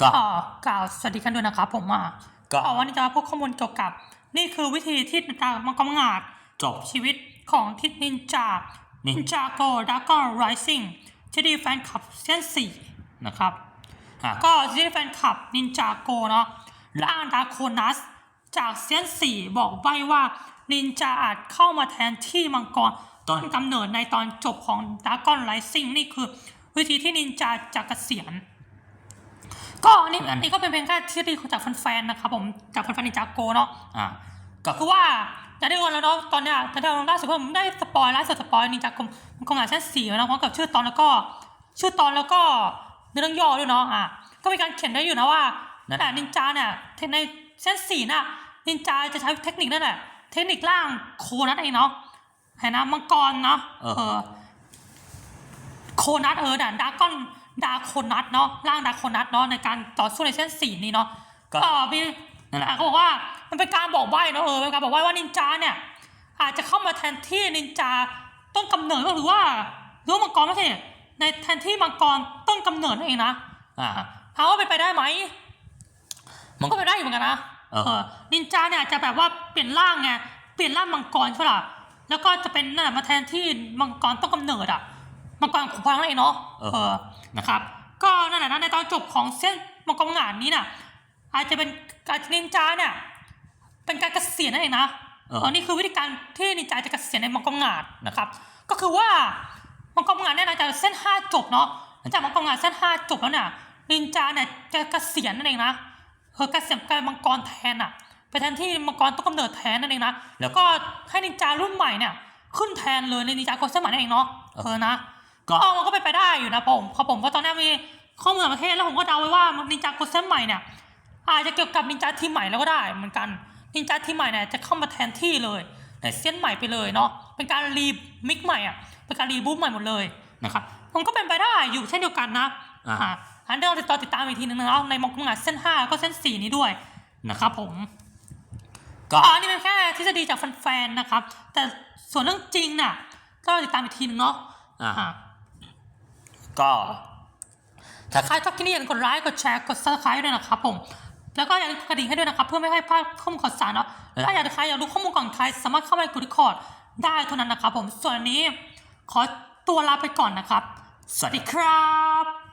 ก็อ่ากล่าวสวัสดีกันด้วยนะครับผมอะก็อ่าวันนี้จะมาพูดข้อมูลเกี่ยวกับ นี่คือวิธีที่ตามมังกรหงาดจบชีวิตของทิศนินจานินินนจาโกดากอนไรซิ่งที่ดีแฟนคลับเส้นสี่นะครับอะก็ที่แฟนคลับนินจาโกเนาะร่างดาโคนัส จากเซียนสี่บอกใบว่านินจาอาจเข้ามาแทนที่มังกรต้นกำเนิดในตอนจบของดากอนไรซิ่งนี่คือ วิธีที่นินจาจะเกษียณ ก็อันนี่อันนี่ก็เป็นเพียงแค่ทฤษฎีจากแฟนๆนะครับผมจากแฟนๆนินจาโกเนาะอะก็คือว่าจะได้วันแล้วเนาะตอนเนี้ยจะได้วันล่าสุดผมได้สปอยล่าสุดสปอยนินจากรมกองหาชั้นสี่แล้วนะพร้อมกับชื่อตอนแล้วก็ ชื่อตอนแล้วก็เรื่องย่อด้วยเนาะอะก็มีการเขียนได้อยู่นะว่าแต่นินจาเนี่ยในชั้นสี่น่ะนินจาจะใช้เทคนิคนั่นแหละเทคนิคล่างโคนัทเองเนาะเห็นนะมังกรเนาะเออโคนัทเออด่านดากอน ดาโคนัทเนาะร่างดาโคนัทเนาะในการต่อสู้ในชั้นสี่นี้เนาะก็ก็มีนั่นแหละอะเขาบอกว่ามันเป็นการบอกใบ้นะเออเป็นการบอกใบ้ว่านินจาเนี่ยอาจจะเข้ามาแทนที่นินจาต้นกำเนิดหรือว่าหรือว่ามังกรไม่ใช่ในแทนที่มังกรต้นกำเนิดนั่นเองนะอะถามว่าเป็นไปได้ไหมมัมันงก็เป็นไปได้อยู่เหมือนกันนะเออเออนินจาเนี่ยจะแบบว่าเปลี่ยนร่างไงเปลี่ยนร่างมังกรใช่ปะล่ะแล้วก็จะเป็นนั่นแหละมาแทนที่มังกรต้นกำเนิดอะ มังกรขุนพลังนั่นเองเนาะเออเออนะครับ ก็นั่นแหละนะในตอนจบของเส้นมังกรงานนี้น่ะ อาจจะเป็นการนินจาเนี่ยเป็นการเกษียณนั่นเองนะเออเออนี่คือวิธีการที่นินจาจะเกษียณในมังกรงานนะครับ ก็คือว่ามังกรงานเนี่ยนะจะเส้นห้าจบเนาะหลังจากมังกรงานเส้นห้าจบแล้วเนี่ยนินจาเนี่ยจะเกษียณนั่นเองนะเออเกษียณกลายเป็นมังกรแทนอะไปแทนที่มังกรต้นกำเนิดแทนนั่นเองนะแล้วก็ให้นินจารุ่นใหม่เนี่ยขึ้นแทนเลยในนินจาโกเส้นใหม่นั่นเองเนาะเออนะ ก็ก็มันก็เป็นไปได้อยู่นะผมเพราะผมก็ตอนนี้มีข้อมูลต่างประเทศแล้วผมก็เดาไว้ว่านินจาโกเซนใหม่เนี่ยอาจจะเกี่ยวกับนินจาทีมใหม่แล้วก็ได้เหมือนกันนินจาทีมใหม่เนี่ยจะเข้ามาแทนที่เลยในเส้นใหม่ไปเลยเนาะเป็นการรีมิกใหม่อะเป็นการรีบูทใหม่หมดเลยนะครับมันก็เป็นไปได้อยู่เช่นเดียวกันนะอ่าอ่าอันเดี๋ยวเราติดต่อติดตามอีกทีนึงนะในมองกงานเส้น5แล้วก็เส้น 4 นี้ด้วยนะครับผมก็อ๋อนี่เป็นแค่ทฤษฎีจากแฟนๆนะครับ แต่ส่วนเรื่องจริงน่ะก็เราติดตามอีกทีนึงเนาะอะอ่า ก็ถ้าใครชอบคลิปนี้อย่าลืมกดไลค์กดแชร์กด subscribe ด้วยนะครับผมแล้วก็อย่าลืมกดกระดิ่งให้ด้วยนะครับ เพื่อไม่ให้พลาดข้อมูลข่าวสารเนาะถ้าอยากจะใครอยากรู้ข้อมูลก่อนใครสามารถเข้าไปกดรีคอร์ดได้เท่านั้นนะครับผมส่วนอันนี้ขอตัวลาไปก่อนนะครับ สวัสดีครับ